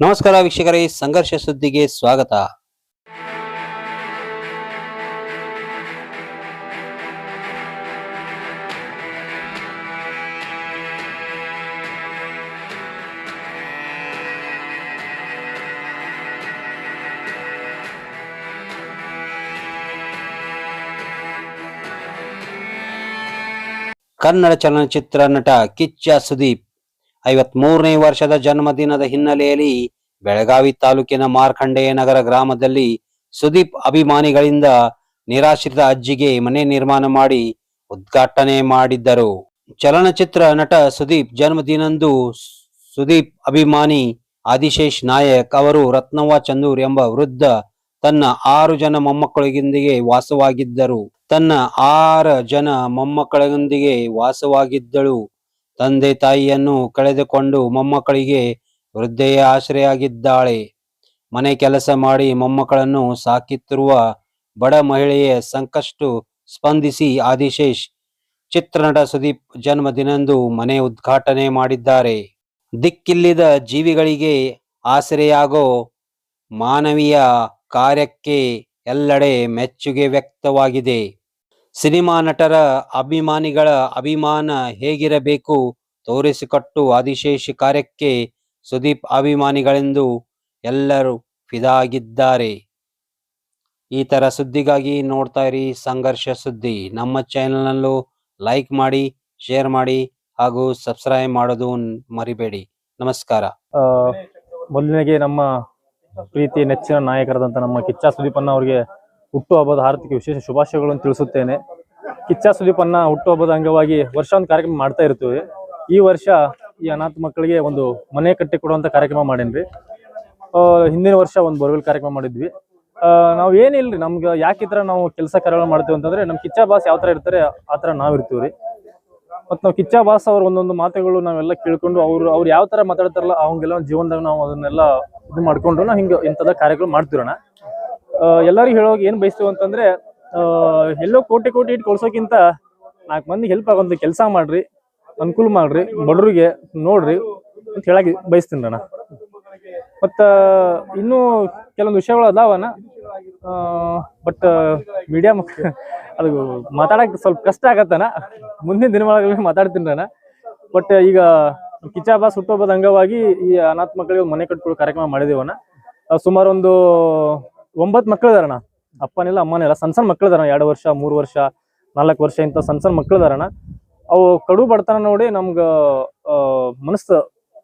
ನಮಸ್ಕಾರ ವೀಕ್ಷಕರೇ ಸಂಘರ್ಷ ಸುದ್ದಿಗೆ ಸ್ವಾಗತ. ಕನ್ನಡ ಚಲನಚಿತ್ರ ನಟ ಕಿಚ್ಚ ಸುದೀಪ್ ಐವತ್ಮೂರನೇ ವರ್ಷದ ಜನ್ಮದಿನದ ಹಿನ್ನೆಲೆಯಲ್ಲಿ ಬೆಳಗಾವಿ ತಾಲೂಕಿನ ಮಾರ್ಕಂಡೇಯ ನಗರ ಗ್ರಾಮದಲ್ಲಿ ಸುದೀಪ್ ಅಭಿಮಾನಿಗಳಿಂದ ನಿರಾಶ್ರಿತ ಅಜ್ಜಿಗೆ ಮನೆ ನಿರ್ಮಾಣ ಮಾಡಿ ಉದ್ಘಾಟನೆ ಮಾಡಿದ್ದರು. ಚಲನಚಿತ್ರ ನಟ ಸುದೀಪ್ ಜನ್ಮದಿನಂದು ಸುದೀಪ್ ಅಭಿಮಾನಿ ಆದಿಶೇಷ್ ನಾಯಕ್ ಅವರು ರತ್ನವ್ವ ಚಂದೂರ್ ಎಂಬ ವೃದ್ಧ ತನ್ನ ಆರು ಜನ ಮೊಮ್ಮಕ್ಕಳಿಗೊಂದಿಗೆ ವಾಸವಾಗಿದ್ದರು. ತನ್ನ ಆರು ಜನ ಮೊಮ್ಮಕ್ಕಳೊಂದಿಗೆ ವಾಸವಾಗಿದ್ದಳು. ತಂದೆ ತಾಯಿಯನ್ನು ಕಳೆದುಕೊಂಡು ಮೊಮ್ಮಕ್ಕಳಿಗೆ ವೃದ್ಧೆಯ ಆಶ್ರಯಾಗಿದ್ದಾಳೆ ಮನೆ ಕೆಲಸ ಮಾಡಿ ಮೊಮ್ಮಕ್ಕಳನ್ನು ಸಾಕಿತ್ತಿರುವ ಬಡ ಮಹಿಳೆಯ ಸಂಕಷ್ಟು ಸ್ಪಂದಿಸಿ ಆದಿಶೇಷ್, ಚಿತ್ರನಟ ಸುದೀಪ್ ಜನ್ಮದಿನಂದು ಮನೆ ಉದ್ಘಾಟನೆ ಮಾಡಿದ್ದಾರೆ. ದಿಕ್ಕಿಲ್ಲಿದ ಜೀವಿಗಳಿಗೆ ಆಸರೆಯಾಗೋ ಮಾನವೀಯ ಕಾರ್ಯಕ್ಕೆ ಎಲ್ಲೆಡೆ ಮೆಚ್ಚುಗೆ ವ್ಯಕ್ತವಾಗಿದೆ. ಸಿನಿಮಾ ನಟರ ಅಭಿಮಾನಿಗಳ ಅಭಿಮಾನ ಹೇಗಿರಬೇಕು ತೋರಿಸಿಕೊಟ್ಟು ಆದಿಶೇಷ ಕಾರ್ಯಕ್ಕೆ ಸುದೀಪ್ ಅಭಿಮಾನಿಗಳೆಂದು ಎಲ್ಲರೂ ಫಿದಾಗಿದ್ದಾರೆ. ಈ ತರ ಸುದ್ದಿಗಾಗಿ ನೋಡ್ತಾ ಇರಿ ಸಂಘರ್ಷ ಸುದ್ದಿ. ನಮ್ಮ ಚಾನೆಲ್ನಲ್ಲೂ ಲೈಕ್ ಮಾಡಿ ಶೇರ್ ಮಾಡಿ ಹಾಗೂ ಸಬ್ಸ್ಕ್ರೈಬ್ ಮಾಡೋದು ಮರಿಬೇಡಿ. ನಮಸ್ಕಾರ. ಮೊದಲನೇಗೆ ನಮ್ಮ ಪ್ರೀತಿ ನೆಚ್ಚಿನ ನಾಯಕರಾದಂಥ ನಮ್ಮ ಕಿಚ್ಚ ಸುದೀಪನ್ನ ಅವರಿಗೆ ಹುಟ್ಟುಹಬ್ಬದ ಆರ್ಥಿಕ ವಿಶೇಷ ಶುಭಾಶಯಗಳನ್ನು ತಿಳಿಸುತ್ತೇನೆ. ಕಿಚ್ಚ ಸುದೀಪನ್ನ ಹುಟ್ಟುಹಬ್ಬದ ಅಂಗವಾಗಿ ವರ್ಷ ಒಂದು ಕಾರ್ಯಕ್ರಮ ಮಾಡ್ತಾ ಇರ್ತೀವಿ. ಈ ವರ್ಷ ಈ ಅನಾಥ ಮಕ್ಕಳಿಗೆ ಒಂದು ಮನೆ ಕಟ್ಟಿ ಕೊಡುವಂತ ಕಾರ್ಯಕ್ರಮ ಮಾಡೇನ್ರಿ. ಹಿಂದಿನ ವರ್ಷ ಒಂದು ಬೋರ್ವೆಲ್ ಕಾರ್ಯಕ್ರಮ ಮಾಡಿದ್ವಿ. ನಾವು ಏನಿಲ್ರಿ ನಮ್ಗೆ ಯಾಕೆ ಈ ತರ ನಾವು ಕೆಲಸ ಕಾರ್ಯಗಳು ಮಾಡ್ತೀವಿ ಅಂತಂದ್ರೆ ನಮ್ ಕಿಚ್ಚ ಬಾಸ್ ಯಾವ ತರ ಇರ್ತಾರೆ ಆ ತರ ನಾವ್ ಇರ್ತೀವ್ರಿ ಮತ್ತು ನಾವು ಕಿಚ್ಚ ಬಾಸ್ ಅವ್ರ ಒಂದೊಂದು ಮಾತುಗಳು ನಾವೆಲ್ಲ ಕೇಳ್ಕೊಂಡು ಅವ್ರು ಅವ್ರು ಯಾವ ತರ ಮಾತಾಡ್ತಾರಲ್ಲ ಅವಂಗೆಲ್ಲ ಜೀವನದಾಗ ನಾವು ಅದನ್ನೆಲ್ಲ ಇದು ಮಾಡ್ಕೊಂಡು ನಾವು ಹಿಂಗ ಇಂಥದ ಕಾರ್ಯಗಳು ಮಾಡ್ತಿರೋಣ. ಎಲ್ಲರಿಗೂ ಹೇಳೋಗಿ ಏನ್ ಬಯಸ್ತೀವಿ ಅಂತಂದ್ರೆ ಎಲ್ಲೋ ಕೋಟಿ ಕೋಟಿ ಇಟ್ಟು ಕೊಡ್ಸೋಕ್ಕಿಂತ ನಾಲ್ಕು ಮಂದಿ ಹೆಲ್ಪ್ ಆಗೋದು ಕೆಲಸ ಮಾಡ್ರಿ, ಅನುಕೂಲ ಮಾಡ್ರಿ, ಬಡವ್ರಿಗೆ ನೋಡ್ರಿ ಅಂತ ಹೇಳಕ್ ಬಯಸ್ತೀನಿ ಅಣ್ಣ. ಮತ್ತ ಇನ್ನೂ ಕೆಲವೊಂದು ವಿಷಯಗಳು ಅದಾವನ ಬಟ್ ಮೀಡಿಯಾ ಅದು ಮಾತಾಡಕ್ ಸ್ವಲ್ಪ ಕಷ್ಟ ಆಗತ್ತನ ಮುಂದಿನ ದಿನಗಳಲ್ಲಿ ಮಾತಾಡ್ತೀನಿ ನಾನು ಬಟ್ ಈಗ ಕಿಚ್ಚ ಸುಟ್ಟು ಹಬ್ಬದ ಅಂಗವಾಗಿ ಈ ಅನಾಥ ಮಕ್ಕಳಿಗೆ ಮನೆ ಕಟ್ಕೊಳ್ಳೋ ಕಾರ್ಯಕ್ರಮ ಮಾಡಿದೀವನ ಸುಮಾರು ಒಂದು ಒಂಬತ್ತು ಮಕ್ಕಳು ಇದಾರಣ ಅಪ್ಪನಿಲ್ಲ ಅಮ್ಮನಿಲ್ಲ ಸಣ್ಣ ಸಣ್ಣ ಮಕ್ಕಳು ಇದಾರ ಎರಡು ವರ್ಷ ಮೂರು ವರ್ಷ ನಾಲ್ಕು ವರ್ಷ ಇಂಥ ಸಣ್ಣ ಸಣ್ಣ ಮಕ್ಕಳು ಇದಾರಣ ಅವು ಕಡು ಬಡತನ ನೋಡಿ ನಮ್ಗ ಮನಸ್ಸು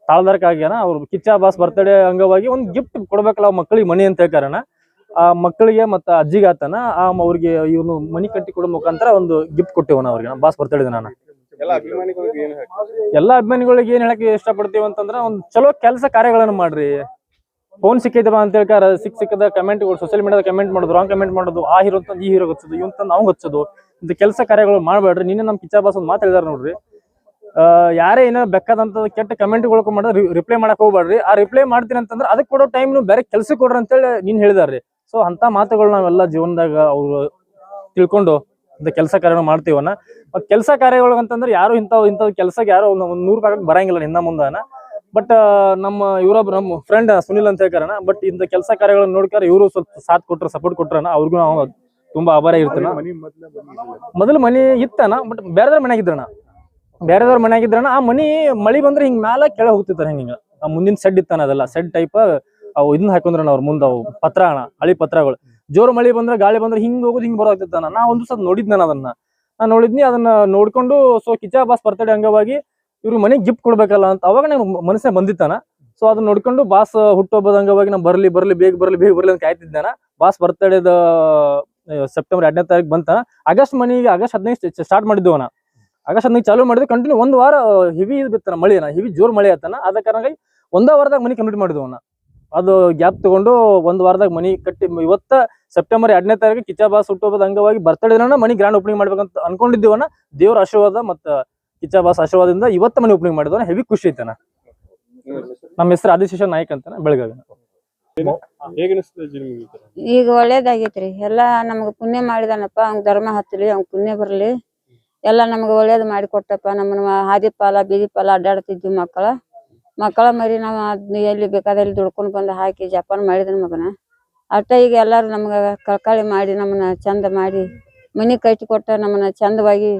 ತಾಳ್ದಾರಕ್ಕಾಗ್ಯಾನ ಅವ್ರು ಕಿಚ್ಚ ಬಾಸ್ ಬರ್ತಡೇ ಅಂಗವಾಗಿ ಒಂದು ಗಿಫ್ಟ್ ಕೊಡ್ಬೇಕಲ್ಲ ಅವ್ರ ಮಕ್ಕಳಿಗೆ ಮನಿ ಅಂತ ಹೇಳ್ಕಾರಣ ಆ ಮಕ್ಕಳಿಗೆ ಮತ್ತ ಅಜ್ಜಿಗೆ ಆತನ. ಆ ಅವ್ರಿಗೆ ಇವನು ಮನಿ ಕಟ್ಟಿ ಕೊಡೋ ಮುಖಾಂತರ ಒಂದು ಗಿಫ್ಟ್ ಕೊಟ್ಟಿವನ ಅವ್ರಿಗೆ ಬಾಸ್ ಬರ್ತಡೇ ನಾನು ಎಲ್ಲ ಅಭಿಮಾನಿಗಳಿಗೆ ಏನ್ ಹೇಳ್ತೀರಿ? ಎಲ್ಲಾ ಅಭಿಮಾನಿಗಳಿಗೆ ಏನ್ ಹೇಳಕ್ ಇಷ್ಟಪಡ್ತೀವಿ ಅಂತಂದ್ರ ಒಂದ್ ಚಲೋ ಕೆಲಸ ಕಾರ್ಯಗಳನ್ನ ಮಾಡ್ರಿ. ಫೋನ್ ಸಿಕ್ಕಿದವ ಅಂತ ಹೇಳ್ಕಾರ ಸಿಕ್ ಸಿಕ್ಕದ ಕಮೆಂಟ್ ಸೋಷಿಯಲ್ ಮೀಡಿಯಾದ ಕಮೆಂಟ್ ಮಾಡೋದು ರಾಂಗ್ ಕಮೆಂಟ್ ಮಾಡೋದು, ಆ ಹೀರೋ ಅಂತ ಈ ಹೀರೋ ಹಚ್ಚೋದು ಇವಂತ ನಾವು ಹಚ್ಚೋದು, ಇಂತ ಕೆಲಸ ಕಾರ್ಯಗಳು ಮಾಡಬೇಡ್ರಿ. ನಿನ್ನೆ ನಮ್ ಕಿಚ್ಚ ಬಾಸ್ ಒಂದ್ ಮಾತು ಹೇಳಿದಾರ ನೋಡ್ರಿ. ಯಾರೇ ಏನೋ ಬೆಕ್ಕದಂತ ಕೆಟ್ಟ ಕಮೆಂಟ್ಗಳು ಮಾಡಿದ್ರೆ ರಿಪ್ಲೈ ಮಾಡಕ್ ಹೋಗ್ಬೇಡ್ರಿ ಆ ರಿಪ್ಲೈ ಮಾಡ್ತೀನಿ ಅಂತಂದ್ರೆ ಅದಕ್ಕೆ ಕೊಡೋ ಟೈಮ್ ಬೇರೆ ಕೆಲಸ ಕೊಡ್ರಿ ಅಂತೇಳಿ ನೀನ್ ಹೇಳಿದಾರ್ರಿ. ಸೊ ಅಂತ ಮಾತುಗಳು ನಾವೆಲ್ಲ ಜೀವನದಾಗ ಅವ್ರು ತಿಳ್ಕೊಂಡು ಇಂಥ ಕೆಲಸ ಕಾರ್ಯಗಳು ಮಾಡ್ತೀವನ್ನ ಮತ್ ಕೆಲಸ ಕಾರ್ಯಗಳು ಅಂತಂದ್ರೆ ಯಾರು ಇಂಥವ್ ಇಂಥವ್ ಕೆಲಸಕ್ಕೆ ಯಾರು ಒಂದ್ ಒಂದ್ ನೂರು ರೂಪಾಯಿ ಬರಂಗಿಲ್ಲ ನಿನ್ನ ಮುಂದನ. ಬಟ್ ನಮ್ಮ ಇವರೊಬ್ರು ನಮ್ಮ ಫ್ರೆಂಡ್ ಸುನಿಲ್ ಅಂತ ಹೇಳ್ಕಾರಣ. ಬಟ್ ಇಂಥ ಕೆಲಸ ಕಾರ್ಯಗಳನ್ನ ನೋಡ್ಕಾರ ಇವರು ಸ್ವಲ್ಪ ಸಾಥ್ ಕೊಟ್ರ ಸಪೋರ್ಟ್ ಕೊಟ್ರನ ಅವ್ರಿಗೂ ನಾವು ತುಂಬಾ ಆಭಾರ ಇರ್ತಾನ. ಮೊದಲ ಮನಿ ಇತ್ತನ ಬಟ್ ಬೇರೆದವ್ರ ಮನ್ಯಾಗಿದ್ರಣ ಬೇರೆದವ್ರ ಮನ್ಯಾಗಿದ್ರಣ ಆ ಮನಿ ಮಳಿ ಬಂದ್ರೆ ಹಿಂಗ್ ಮ್ಯಾಲ ಕೆಳ ಹೋಗ್ತಿತ್ತಾರ ಹಿಂಗ ಆ ಮುಂದಿನ ಸೆಡ್ ಇತ್ತಾನ ಅದೆಲ್ಲ. ಸೆಡ್ ಟೈಪ್ ಅವು ಇದನ್ನ ಹಾಕೊಂಡ್ರಣ ಅವ್ರ ಮುಂದ ಅವು ಪತ್ರ ಅಣ್ಣ ಹಳಿ ಪತ್ರಗಳು. ಜೋರ್ ಮಳಿ ಬಂದ್ರೆ ಗಾಳಿ ಬಂದ್ರೆ ಹಿಂಗ್ ಹೋಗೋದು ಹಿಂಗ್ ಬರೋಗ್ತಿತ್ತಾನ ನಾ ಒಂದು ಸತ್ ನೋಡಿದ್ನ ನಾನು ಅದನ್ನ. ನಾ ನೋಡಿದ್ನಿ ಅದನ್ನ ನೋಡ್ಕೊಂಡು ಸೊ ಕಿಚ್ಚಾ ಬಾಸ್ ಬರ್ತಡೆ ಅಂಗವಾಗಿ ಇವ್ರು ಮನೆಗೆ ಗಿಫ್ಟ್ ಕೊಡ್ಬೇಕಲ್ಲ ಅಂತ ಅವಾಗ ನಂಗೆ ಮನಸ್ಸೇ ಬಂದಿತ್ತಾನ ಸೊ ಅದನ್ನ ನೋಡ್ಕೊಂಡು ಬಾಸ್ ಹುಟ್ಟುಹಬ್ಬದ ಅಂಗವಾಗಿ ನಾ ಬರ್ಲಿ ಬರ್ಲಿ, ಬೇಗ ಬರಲಿ, ಬೇಗ ಬರ್ಲಿ ಅಂತ ಕಾಯ್ತಿದ್ದಾನ ಬಾಸ್ ಬರ್ತಡೇದ ಸೆಪ್ಟೆಂಬರ್ ಎರಡನೇ ತಾರೀಕು ಬಂತ ಆಗಸ್ಟ್ ಮನಿಗೆ ಆಗಸ್ಟ್ ಹದಿನೈದು ಸ್ಟಾರ್ಟ್ ಮಾಡಿದ್ವು ಆಗಸ್ಟ್ ಹದಿನೈದು ಚಾಲೂ ಮಾಡಿದ್ವಿ. ಕಂಟಿನ್ಯೂ ಒಂದು ವಾರ ಹೆವಿ ಬಿತ್ತಾನ ಮಳೆನ ಹೆವಿ ಜೋರ್ ಮಳೆ ಆತನ ಅದ ಕಾರಣವಾಗಿ ಒಂದೇ ವಾರದಾಗ ಮನಿ ಕಂಪ್ಲೀಟ್ ಮಾಡಿದ್ವು ನಾ ಅದು ಗ್ಯಾಪ್ ತಗೊಂಡು ಒಂದ್ ವಾರದಾಗ ಮನಿ ಕಟ್ಟಿ, ಇವತ್ತ ಸೆಪ್ಟೆಂಬರ್ ಎರಡನೇ ತಾರೀಕು ಕಿಚ್ಚ ಬಾಸ್ ಹುಟ್ಟುಹಬ್ಬದ ಅಂಗವಾಗಿ ಬರ್ತಡೇನ ಮನಿ ಗ್ರ್ಯಾಂಡ್ ಓಪನಿಂಗ್ ಮಾಡ್ಬೇಕಂತ ಅನ್ಕೊಂಡಿದ್ದೀವನ ದೇವ್ರ ಆಶೀರ್ವಾದ ಮತ್ತ ಕಿಚ್ಚ ಬಾಸ್ ಆಶೀರ್ವಾದದಿಂದ ಇವತ್ತ ಮನೆ ಓಪನಿಂಗ್ ಮಾಡಿದ್ರೆ ಹೆವಿ ಖುಷಿ ಐತನ ನಮ್ಮ ಹೆಸರು ಆದಿಶೇಷ ನಾಯಕ್ ಅಂತಾನೆ ಬೆಳಗಾವಿ? ಈಗ ಒಳ್ಳೇದಾಗೈತ್ರಿ. ಎಲ್ಲಾ ನಮ್ಗ ಪುಣ್ಯ ಮಾಡಿದಾನಪ್ಪ. ಅವ್ನ ಧರ್ಮ ಹತ್ತಲಿ, ಅವ್ನ ಪುಣ್ಯ ಬರ್ಲಿ. ಎಲ್ಲಾ ನಮ್ಗ ಒಳ್ಳೇದ್ ಮಾಡಿ ಕೊಟ್ಟಪ್ಪ. ನಮ್ಮನ್ನ ಹಾದಿ ಪಾಲ, ಬೀದಿ ಪಾಲ ಅಡ್ಡಾಡ್ತಿದ್ವಿ ಮಕ್ಕಳ. ಮಕ್ಕಳ ಮರಿ ನಾವು ಅದ್ನ ಎಲ್ಲಿ ಬೇಕಾದಲ್ಲಿ ದುಡ್ಕೊಂಡ್ ಬಂದು ಹಾಕಿ ಜಪಾನ್ ಮಾಡಿದನ ಮಗನ. ಅಟ್ಟ ಈಗ ಎಲ್ಲಾರು ನಮ್ಗ ಕಳ್ಕಳಿ ಮಾಡಿ, ನಮ್ಮನ್ನ ಚಂದ ಮಾಡಿ, ಮನಿ ಕಟ್ಟಿ ಕೊಟ್ಟ ನಮ್ಮನ್ನ ಚಂದವಾಗಿ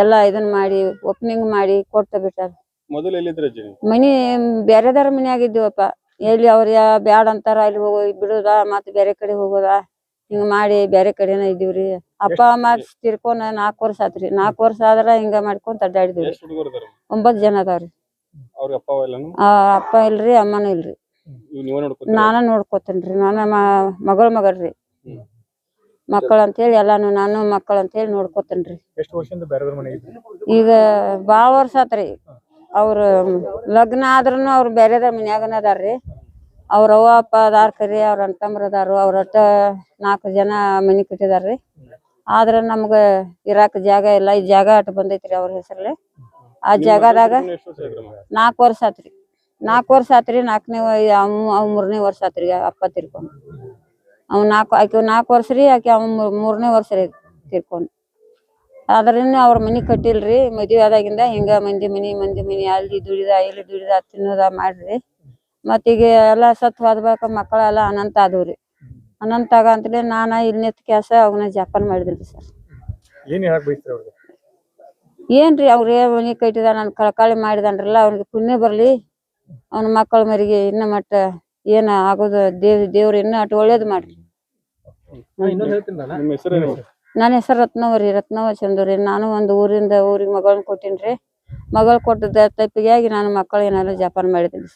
ಎಲ್ಲಾ ಇದನ್ನ ಮಾಡಿ ಓಪನಿಂಗ್ ಮಾಡಿ ಕೊಡ್ತ ಬಿಟ್ಟಾರ. ಮೊದಲು ಎಲ್ಲಿದ್ರ ಅಜ್ಜಿ ನೀವು? ಮನಿ ಬೇರೆದಾರ ಮನ್ಯಾಗ ಇದ್ದೀವಪ್ಪ ಎಲ್ಲಿ ಅವ್ರ ಯಾ ಬ್ಯಾಡ ಅಂತಾರ ಅಲ್ಲಿ ಹೋಗೋ ಬಿಡುದ ಮತ್ತೆ ಬೇರೆ ಕಡೆ ಹೋಗೋದ? ಹಿಂಗ ಮಾಡಿ ಬೇರೆ ಕಡೆನ ಇದ್ದೀವ್ರಿ. ಅಪ್ಪ ಅಮ್ಮ ತಿರ್ಕೊಂಡ್ ನಾಲ್ಕು ವರ್ಷ ಆತ್ರಿ. ನಾಲ್ಕು ವರ್ಷ ಆದ್ರ ಹಿಂಗ ಮಾಡ್ಕೊಂತ ಅಡ್ಡಾಡಿದ್ವಿ ಎಷ್ಟು ಹುಡುಗರು ಇದಾರ ಒಂಬತ್ ಜನ ಅದಾವ್ರಿ. ಅವ್ರ ಅಪ್ಪ ಎಲ್ಲಾನು? ಆ ಅಪ್ಪ ಇಲ್ರಿ ಅಮ್ಮನೂ ಇಲ್ರಿ. ಇವ್ ನೀವೇ ನೋಡ್ಕೊತೀರ? ನಾನ ನೋಡ್ಕೊತೇನ್ರಿ. ನಾನ ಮಗಳ ಮಗಳ್ರಿ. ಹ್ಮ್. ಮಕ್ಕಳ ಅಂತೇಳಿ ಎಲ್ಲಾನು ನಾನು ಮಕ್ಕಳು ಅಂತೇಳಿ ನೋಡ್ಕೋತೇನ್ರಿ. ಎಷ್ಟು ವರ್ಷದಿಂದ ಬೇರೆ ಮನೆ ಈಗ ಬಹಳ ವರ್ಷ ಆತ್ರಿ. ಅವ್ರ ಲಗ್ನ ಆದ್ರೂನು ಅವ್ರು ಬೇರೆದ ಮನ್ಯಾಗನ ಅದಾರ್ರಿ. ಅವ್ರ ಅವ್ವ ಅಪ್ಪ ಅದಾರ ಕರಿ ಅವ್ರ ಅಣ್ತಂಬ್ರ ಅದಾರು. ಅವ್ರ ಒಟ್ಟ ನಾಲ್ಕು ಜನ ಮನಿ ಕಟ್ಟಿದಾರ್ರಿ. ಆದ್ರ ನಮ್ಗ ಇರಾಕ ಜಾಗ ಇಲ್ಲ ಈ ಜಾಗ ಅಟ್ ಬಂದೈತ್ರಿ ಅವ್ರ ಹೆಸರಲ್ಲಿ. ಆ ಜಾಗದಾಗ ನಾಲ್ಕು ವರ್ಷ ಆತ್ರಿ. ನಾಲ್ಕು ವರ್ಷ ಆತ್ರಿ ನಾಲ್ಕನೇ ಮೂರನೇ ವರ್ಷ ಆತ್ರಿ ಅಪ್ಪ ತಿರ್ಕೊಂಡ್. ಅವ್ ನಾಲ್ಕು ಆಕೆ ನಾಲ್ಕು ವರ್ಷ ರೀ ಆಕೆ ಅವ್ ಮೂರ್- ಮೂರನೇ ವರ್ಷ ರೀ ತೀರ್ಕೊಂಡು. ಆದ್ರಿಂದ ಅವ್ರ ಮನಿ ಕಟ್ಟಿಲ್ರಿ ಮದ್ವಿ ಆದಾಗಿಂದ ಹಿಂಗ ಮಂದಿ ಮನಿ ಮಂದಿ ಮನಿ ಅಲ್ಲಿ ದುಡಿದ ಇಲ್ಲಿ ದುಡಿದ ತಿನ್ನೋದ ಮಾಡ್ರಿ. ಮತ್ತೀಗ ಎಲ್ಲಾ ಸತ್ ಹೋದ್ಬೇಕ ಬಳಿಕ ಮಕ್ಕಳೆಲ್ಲ ಅನಂತ ಆದವ್ರಿ ಅನಂತ ಆಗ ಅಂತಲೇ ನಾನ ಇಲ್ಲಿ ನಿಂತ ಕ್ಯಾಸ ಅವನ ಜಪಾನ್ ಮಾಡಿದ್ರಿ ಸರ್. ಏನ್ ಹೇಳಕ್ ಬಯಸ್ತೀರಿ ಅವ್ರಿಗೆ? ಏನ್ರಿ ಅವ್ರೇ ಮನಿ ಕಟ್ಟಿದ ನನ್ ಕಳಕಾಳಿ ಮಾಡಿದನ್ರಲ್ಲ ಅವ್ನಿಗೆ ಪುಣ್ಯ ಬರ್ಲಿ. ಅವ್ನ ಮಕ್ಕಳ ಮರಿಗೆ ಇನ್ನ ಮಟ್ಟ ಏನ ಆಗೋದು ದೇವ್ ದೇವ್ರ ಇನ್ನ ಅಟ್ ಒಳ್ಳೇದ್ ಮಾಡ್ರಿ ಇನ್ನೊಂದು ಹೇಳ್ತೀನಿ ನಾನು ನಿಮ್ಮ ಹೆಸರೇನು ನನ್ನ ಹೆಸರು ರತ್ನವರಿ ರತ್ನವ ಚಂದೂರಿ ನಾನು ಒಂದು ಊರಿಂದ ಊರಿಗೆ ಮಗಳನ್ನ ಕೊಟ್ಟಿನ್ರಿ. ಮಗಳು ಕೊಟ್ಟದ ತಪ್ಪಿಗೆ ನಾನು ಮಕ್ಕಳು ಏನಾದ್ರು ಜಪಾನ್ ಮಾಡಿದ್ದೀನಿ.